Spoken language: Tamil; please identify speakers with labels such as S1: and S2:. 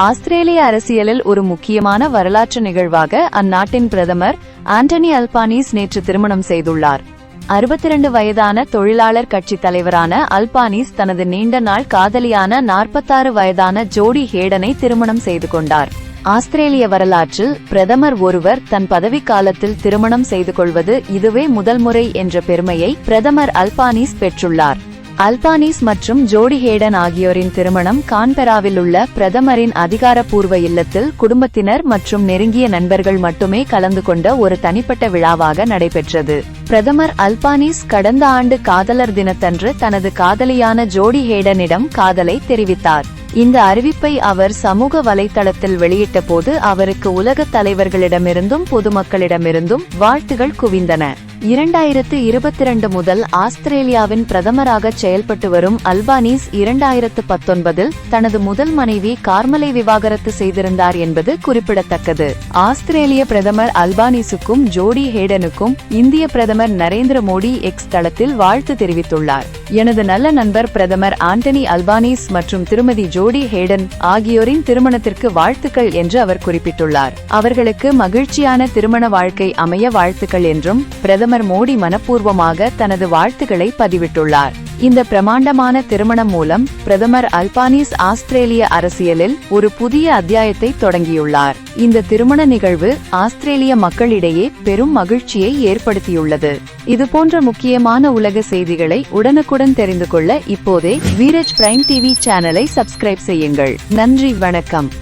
S1: ஆஸ்திரேலிய அரசியலில் ஒரு முக்கியமான வரலாற்று நிகழ்வாக அந்நாட்டின் பிரதமர் ஆண்டனி அல்பானீஸ் நேற்று திருமணம் செய்துள்ளார். 62 வயதான தொழிலாளர் கட்சி தலைவரான அல்பானீஸ் தனது நீண்ட நாள் காதலியான 46 வயதான ஜோடி ஹேடனை திருமணம் செய்து கொண்டார். ஆஸ்திரேலிய வரலாற்றில் பிரதமர் ஒருவர் தன் பதவிக்காலத்தில் திருமணம் செய்து கொள்வது இதுவே முதல் முறை என்ற பெருமையை பிரதமர் அல்பானீஸ் பெற்றுள்ளார். அல்பானீஸ் மற்றும் ஜோடி ஹேடன் ஆகியோரின் திருமணம் கான்பெராவில் உள்ள பிரதமரின் அதிகாரப்பூர்வ இல்லத்தில் குடும்பத்தினர் மற்றும் நெருங்கிய நண்பர்கள் மட்டுமே கலந்து கொண்ட ஒரு தனிப்பட்ட விழாவாக நடைபெற்றது. பிரதமர் அல்பானீஸ் கடந்த ஆண்டு காதலர் தினத்தன்று தனது காதலியான ஜோடி ஹேடனிடம் காதலை தெரிவித்தார். இந்த அறிவிப்பை அவர் சமூக வலைதளத்தில் வெளியிட்ட போது அவருக்கு உலக தலைவர்களிடமிருந்தும் பொதுமக்களிடமிருந்தும் வாழ்த்துகள் குவிந்தன. இரண்டாயிரத்து இருபத்தி இரண்டு முதல் ஆஸ்திரேலியாவின் பிரதமராக செயல்பட்டு வரும் அல்பானீஸ் இரண்டாயிரத்து பத்தொன்பதில் தனது முதல் மனைவி கார்மலை விவாகரத்து செய்திருந்தார் என்பது குறிப்பிடத்தக்கது. ஆஸ்திரேலிய பிரதமர் அல்பானீஸுக்கும் ஜோடி ஹேடனுக்கும் இந்திய பிரதமர் நரேந்திர மோடி எக்ஸ் தளத்தில் வாழ்த்து தெரிவித்துள்ளார். எனது நல்ல நண்பர் பிரதமர் ஆண்டனி அல்பானீஸ் மற்றும் திருமதி ஜோடி ஹேடன் ஆகியோரின் திருமணத்திற்கு வாழ்த்துக்கள் என்று அவர் குறிப்பிட்டுள்ளார். அவர்களுக்கு மகிழ்ச்சியான திருமண வாழ்க்கை அமைய வாழ்த்துக்கள் என்றும் பிரதமர் மோடி மனப்பூர்வமாக தனது வாழ்த்துக்களை பதிவிட்டுள்ளார். இந்த பிரமாண்டமான திருமணம் மூலம் பிரதமர் அல்பானீஸ் ஆஸ்திரேலிய அரசியலில் ஒரு புதிய அத்தியாயத்தை தொடங்கியுள்ளார். இந்த திருமண நிகழ்வு ஆஸ்திரேலிய மக்களிடையே பெரும் மகிழ்ச்சியை ஏற்படுத்தியுள்ளது. இதுபோன்ற முக்கியமான உலக செய்திகளை உடனுக்குடன் தெரிந்து கொள்ள இப்போதே வீரஜ் பிரைம் டிவி சேனலை சப்ஸ்கிரைப் செய்யுங்கள். நன்றி வணக்கம்.